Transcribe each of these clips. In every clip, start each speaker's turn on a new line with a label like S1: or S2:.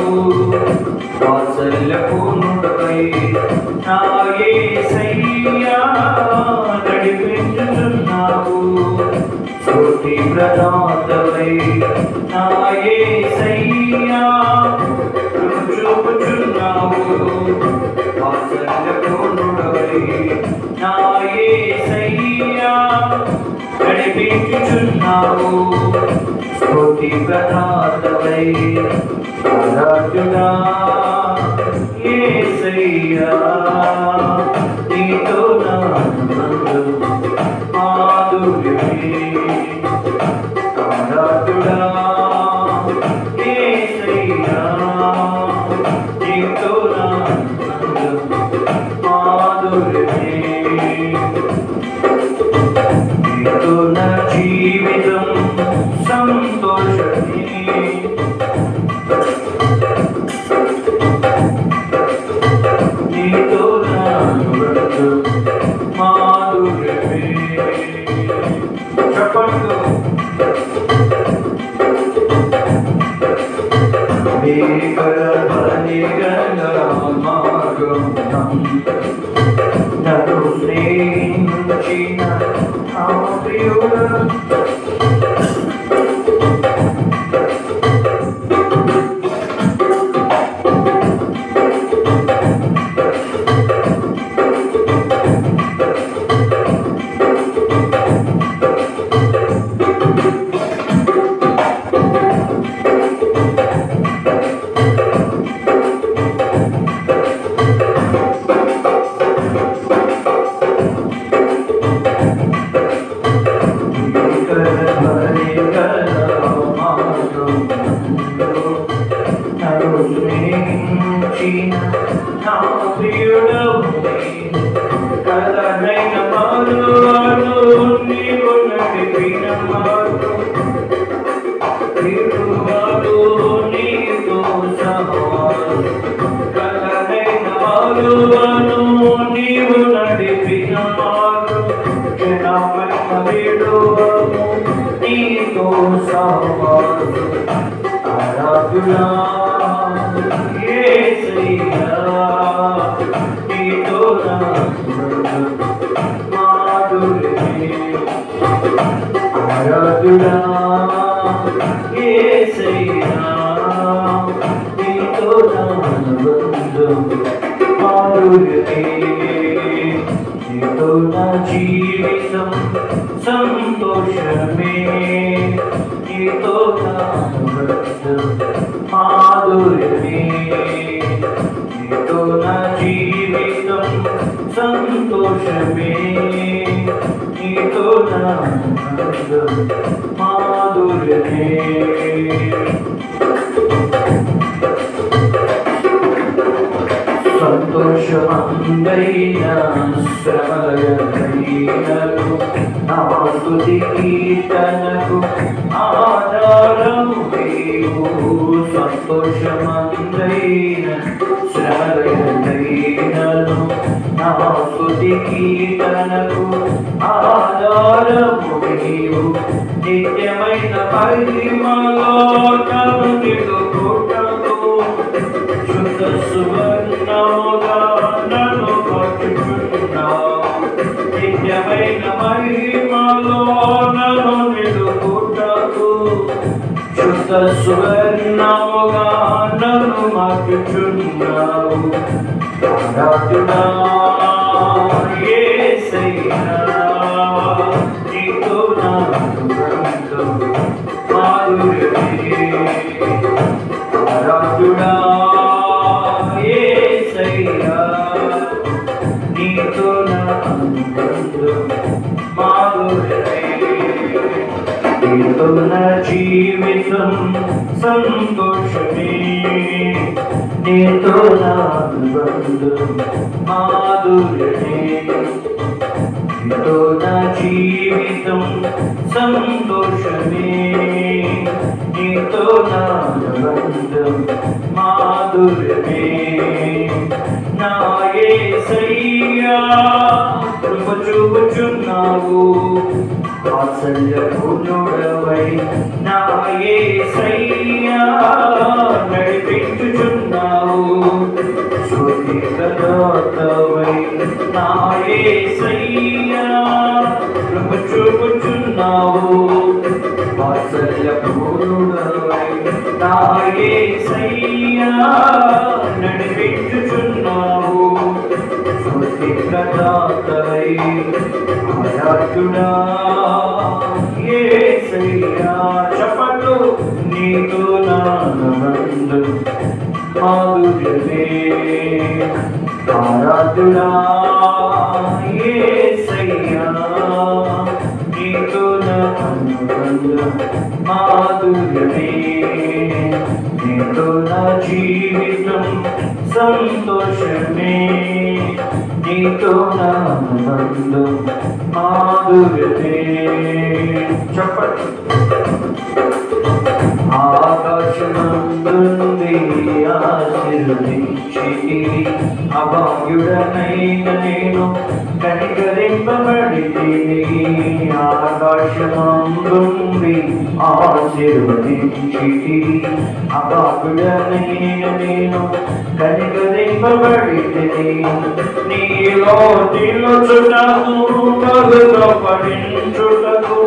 S1: చూపుచున్నావు వాత్సల్యపు నుడపై నా యేసయ్యా నడిపించుచున్నావు స్తుతి ప్రదాతవై నా యేసయ్యా చూపుచున్నావు వాత్సల్యపు నుడపై నా యేసయ్యా నడిపించుచున్నావు స్తుతి ప్రదాతవై ఆరాధ్యుడా యేసయ్యా నీతో నా ఆనందం మాధుర్యమే. ఆరాధ్యుడా యేసయ్యా నీతో నా ఆనందం you. జీవితం సంతోషమే నీతో నా బంధం మాధుర్యమే నీతో నా జీవితం సంతోషమే. నీతో నా మాధుర్యమే. సంతోషమందైన శ్రమలయైనను నా స్తుతి కీర్తనకు సంతోషమందైన శ్రమలయైనను నా కీర్తనకు ఆధారము నీవు నిత్యమైన పరిమలో నిలుపుటకు శుద్ధ సువర్ణము శుద్ధ సువర్ణముగా నన్ను మార్చుచున్నావు నీతో నా బృందం మాధుర్యమే నీతో నా మాధుర్యమే జీవితం సంతోషమే. నీతో నాకు బంధం మాధుర్యమే నీతో నా జీవితం సంతోషమే. నీతో నా బంధం మాధుర్యమే నాయే సయ్యా కృప చూపుచున్నావు వాత్సల్యపూర్ణుడవై నా యేసయ్యా నడిపించుచున్నావు? శృతి ప్రదాతవై నా యేసయ్యా కృప చూపుచున్నావు వాత్సల్యపూర్ణుడవై నా యేసయ్యా నడిపించుచున్నావు? శృతి ప్రదాతవై నీతో నానందు మాధుర్యమే ఆరాధుడా యేసయ్యా నీతో నానందు మాధుర్యమే నీతో నా జీవితం సంతోషమే నీతో నా బంధం మాధుర్యమే చెప్పండి. ఆకాశమందుంది ఆశీర్వదించి అభాగ్యుడనైన నేను కనికరింపబడి ఆకాశమందుంది ఆశీర్వదించి అభాగ్యుడనైన నేను కనికరింపబడి నీలో నిలుచుటకు పగులో పడించుటకు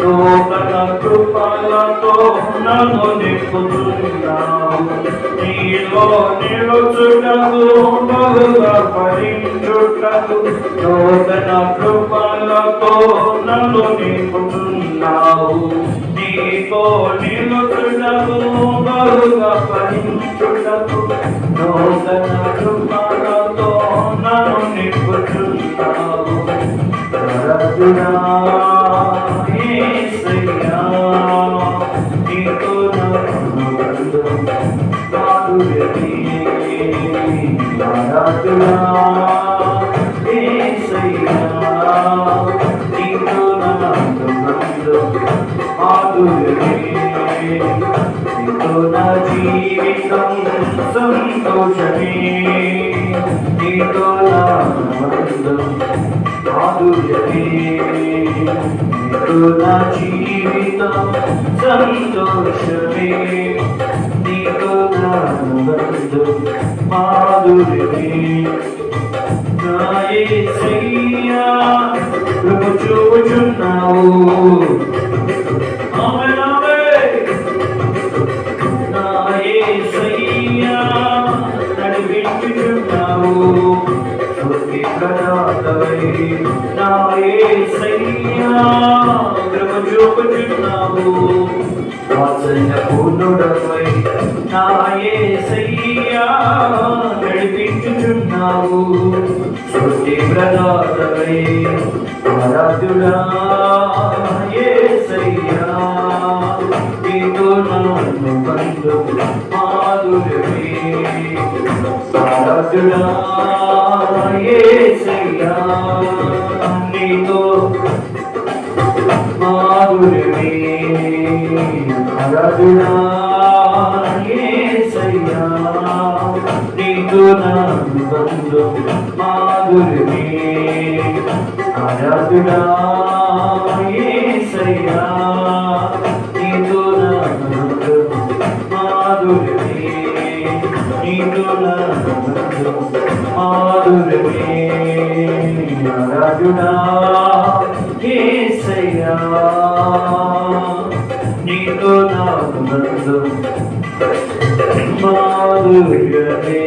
S1: నూతన కృపలతో నన్ను నింపుతున్నావు. నీలో నిలుచుటకు బహుగా పరించుటకు నూతన కృపలతో నన్ను నింపుతున్నావు. నీతో నిలుచుటకు బహుగా పరించుటకు నూతన కృపలతో నన్ను నింపుతున్నావు. రతుడా జీవితం సంతోషమే నీతో నా బంధం నీతో నా జీవితం సంతోషమే నీతో నా బంధం మాధుర్యమే నా యేసయ్యా కృప చూచున్నావు ఆమేన్ ఆమేన్ నా యేసయ్యా నడిపించుచున్నావు. శృతి ప్రదాతవై నా యేసయ్యా కృప చూపుచున్నావు వాత్సల్య పూర్ణుడవై నా యేసయ్యా నడిపించుచున్నావు. సృష్టి ప్రదాతవై ఆరాధ్యుడా సయ్యా నీతో నన్ను బంధు మాధుర్యమే ఆరాధ్యుడా యేసయ్యా నీతో మాధురమే. ఆరాధ్యుడా యేసయ్యా. నీతో నన్ను బంధు మాధుర్యమే ఆరాధ్యుడా యేసయ్యా నీతో నన్ను మాధుర్యమే నీతో నన్ను మాధుర్యమే ఆరాధ్యుడా యేసయ్యా నీతో నాకు బంధం మాధుర్యమే